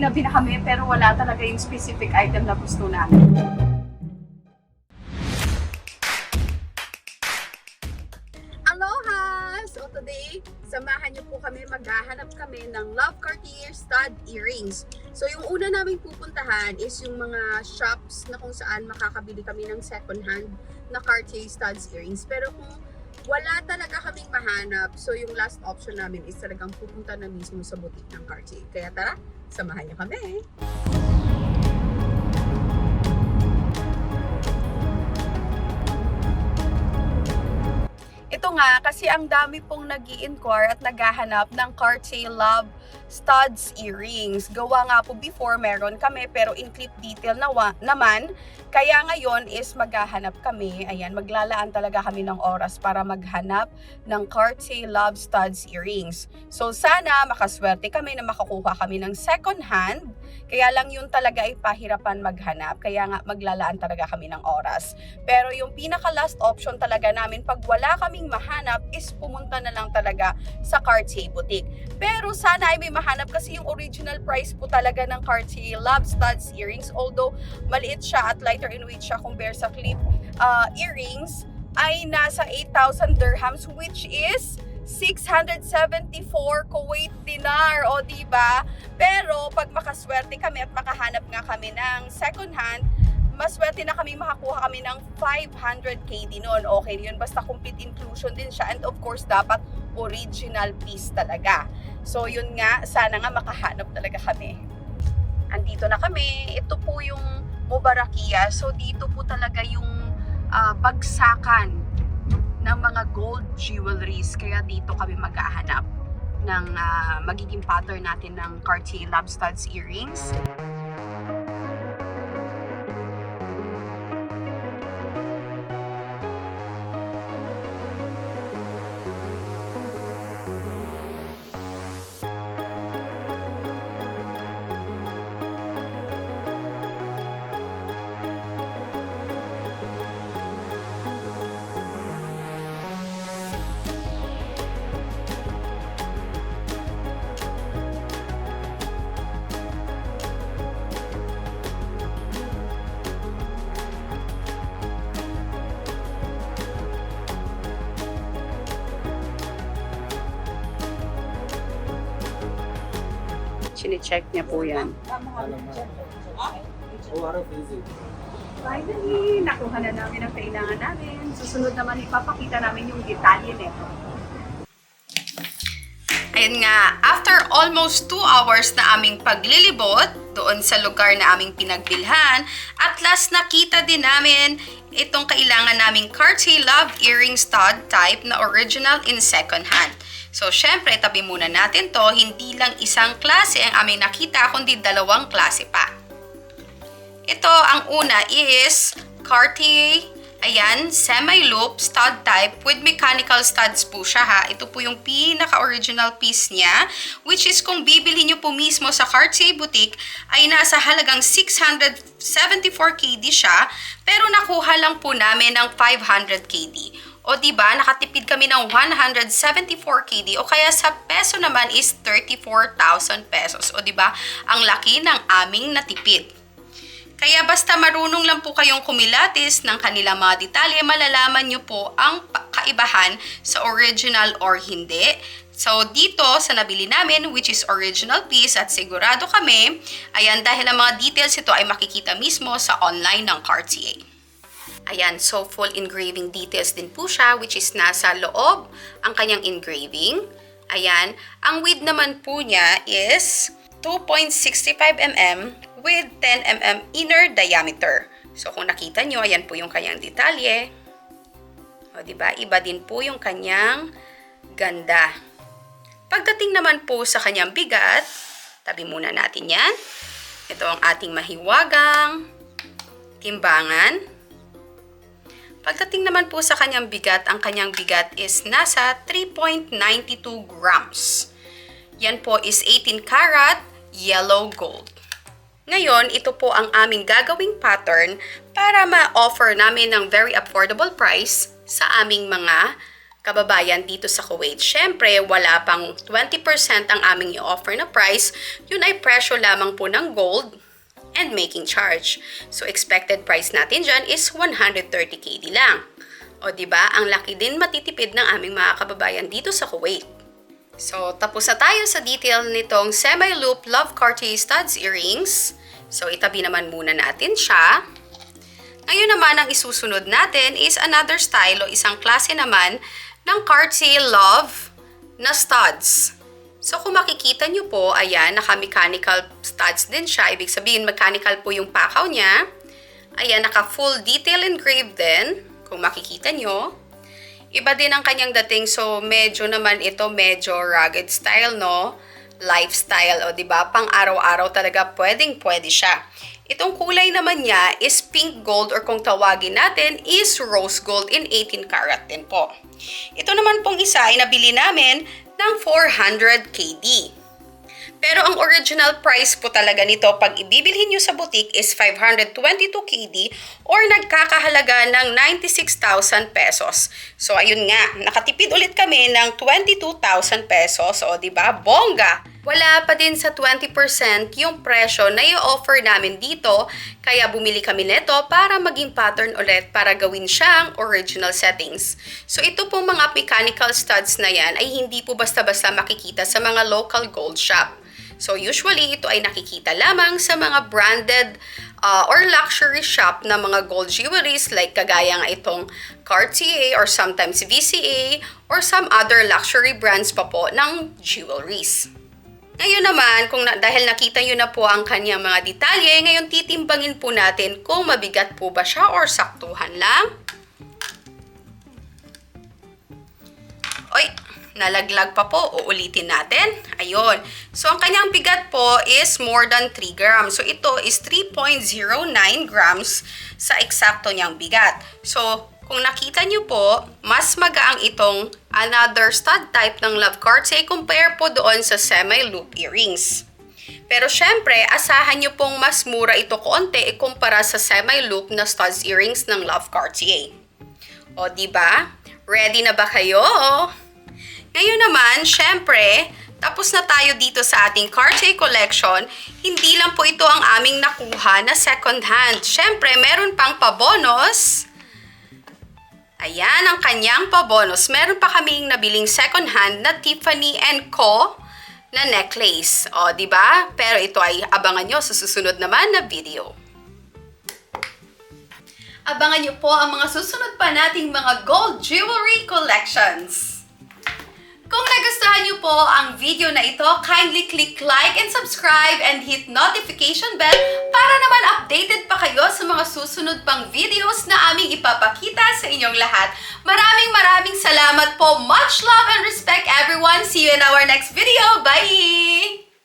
ginabi na kami pero wala talaga yung specific item na gusto namin. Aloha! So today, samahan niyo po kami, maghahanap kami ng Love Cartier stud earrings. So yung una namin pupuntahan is yung mga shops na kung saan makakabili kami ng second hand na Cartier studs earrings. Pero kung wala talaga kaming mahanap, so yung last option namin is talagang pupunta na mismo sa boutique ng Cartier. Kaya tara, samahan niyo kami! Nga, kasi ang dami pong nag inquire at naghahanap ng Cartier Love Studs earrings. Gawa nga po before, meron kami, pero in clip detail na wa- naman. Kaya ngayon is maghahanap kami. Ayan, maglalaan talaga kami ng oras para maghanap ng Cartier Love Studs earrings. So sana makaswerte kami na makakuha kami ng second hand. Kaya lang yun talaga ay pahirapan maghanap. Kaya nga maglalaan talaga kami ng oras. Pero yung pinaka last option talaga namin pag wala kaming mahanap is pumunta na lang talaga sa Cartier boutique. Pero sana ay may mahanap kasi yung original price po talaga ng Cartier Love Studs earrings although maliit siya at lighter in weight siya compare sa clip uh, earrings ay nasa 8,000 dirhams which is 674 Kuwait dinar o di ba? Pero pag makaswerte kami at makahanap nga kami ng second hand, maswerte na kami makakuha kami ng 500 KD noon. Okay yun, basta complete inclusion din siya. And of course, dapat original piece talaga. So yun nga, sana nga makahanap talaga kami. Andito na kami. Ito po yung Mubarakia. So dito po talaga yung ah, bagsakan ng mga gold jewelries. Kaya dito kami maghahanap ng ah, magiging pattern natin ng Cartier Love Studs earrings. Chine-check niya po yan. Oh. Finally, nakuha na namin ang kailangan namin. Susunod naman, ipapakita namin yung detalye nito. Ayun nga, after almost 2 hours na aming paglilibot doon sa lugar na aming pinagbilhan, at last nakita din namin itong kailangan naming Cartier Love Earring Stud type na original in second hand. So, syempre, tabi muna natin to. Hindi lang isang klase ang aming nakita, kundi dalawang klase pa. Ito, ang una is Cartier, ayan, semi-loop stud type with mechanical studs po siya ha. Ito po yung pinaka-original piece niya, which is kung bibili nyo po mismo sa Cartier Boutique, ay nasa halagang 674 KD siya, pero nakuha lang po namin ng 500 KD. O di ba nakatipid kami ng 174 KD o kaya sa peso naman is 34,000 pesos. O di ba ang laki ng aming natipid. Kaya basta marunong lang po kayong kumilatis ng kanilang mga detalye, malalaman nyo po ang kaibahan sa original or hindi. So, dito sa nabili namin, which is original piece at sigurado kami, ayan, dahil ang mga details ito ay makikita mismo sa online ng Cartier. Ayan, so full engraving details din po siya, which is nasa loob ang kanyang engraving. Ayan, ang width naman po niya is 2.65 mm with 10 mm inner diameter. So kung nakita nyo, ayan po yung kanyang detalye. O di ba? Iba din po yung kanyang ganda. Pagdating naman po sa kanyang bigat, tabi muna natin yan. Ito ang ating mahiwagang timbangan. Pagdating naman po sa kanyang bigat, ang kanyang bigat is nasa 3.92 grams. Yan po is 18 karat yellow gold. Ngayon, ito po ang aming gagawing pattern para ma-offer namin ng very affordable price sa aming mga kababayan dito sa Kuwait. Syempre, wala pang 20% ang aming i-offer na price. Yun ay presyo lamang po ng gold and making charge. So, expected price natin dyan is 130 KD lang. O, ba? Ang laki din matitipid ng aming mga kababayan dito sa Kuwait. So, tapos na tayo sa detail nitong semi-loop Love Cartier studs earrings. So, itabi naman muna natin siya. Ngayon naman, ang isusunod natin is another style o isang klase naman ng Cartier Love na studs. So, kung makikita nyo po, ayan, naka-mechanical studs din siya. Ibig sabihin, mechanical po yung pakaw niya. Ayan, naka-full detail engraved din, kung makikita nyo. Iba din ang kanyang dating, so medyo naman ito, medyo rugged style, no? Lifestyle, o ba? Pang araw-araw talaga, pwedeng-pwede siya. Itong kulay naman niya is pink gold or kung tawagin natin is rose gold in 18 karat din po. Ito naman pong isa ay nabili namin ng 400 KD. Pero ang original price po talaga nito pag ibibilhin nyo sa boutique is 522 KD or nagkakahalaga ng 96,000 pesos. So ayun nga, nakatipid ulit kami ng 22,000 pesos. O ba bongga! Wala pa din sa 20% yung presyo na i-offer namin dito, kaya bumili kami nito para maging pattern ulit para gawin siyang original settings. So ito pong mga mechanical studs na yan ay hindi po basta-basta makikita sa mga local gold shop. So usually ito ay nakikita lamang sa mga branded uh, or luxury shop na mga gold jewelries like kagaya nga itong Cartier or sometimes VCA or some other luxury brands pa po ng jewelries. Ngayon naman, kung na, dahil nakita nyo na po ang kanyang mga detalye, ngayon titimbangin po natin kung mabigat po ba siya or saktuhan lang. Oy, nalaglag pa po. Uulitin natin. Ayun. So, ang kanyang bigat po is more than 3 grams. So, ito is 3.09 grams sa eksakto niyang bigat. So, kung nakita niyo po, mas magaang itong another stud type ng Love Cartier compare po doon sa semi-loop earrings. Pero syempre, asahan niyo pong mas mura ito konti ikumpara sa semi-loop na studs earrings ng Love Cartier. O, di ba? Ready na ba kayo? Ngayon naman, syempre, tapos na tayo dito sa ating Cartier collection, hindi lang po ito ang aming nakuha na second hand. Syempre, meron pang pabonus. Ayan ang kanyang pabonus. Meron pa kaming nabiling second hand na Tiffany Co na necklace. O, di ba? Pero ito ay abangan nyo sa susunod naman na video. Abangan nyo po ang mga susunod pa nating mga gold jewelry collections. Kung nagustuhan niyo po ang video na ito, kindly click like and subscribe and hit notification bell para naman updated pa kayo sa mga susunod pang videos na aming ipapakita sa inyong lahat. Maraming maraming salamat po. Much love and respect everyone. See you in our next video. Bye!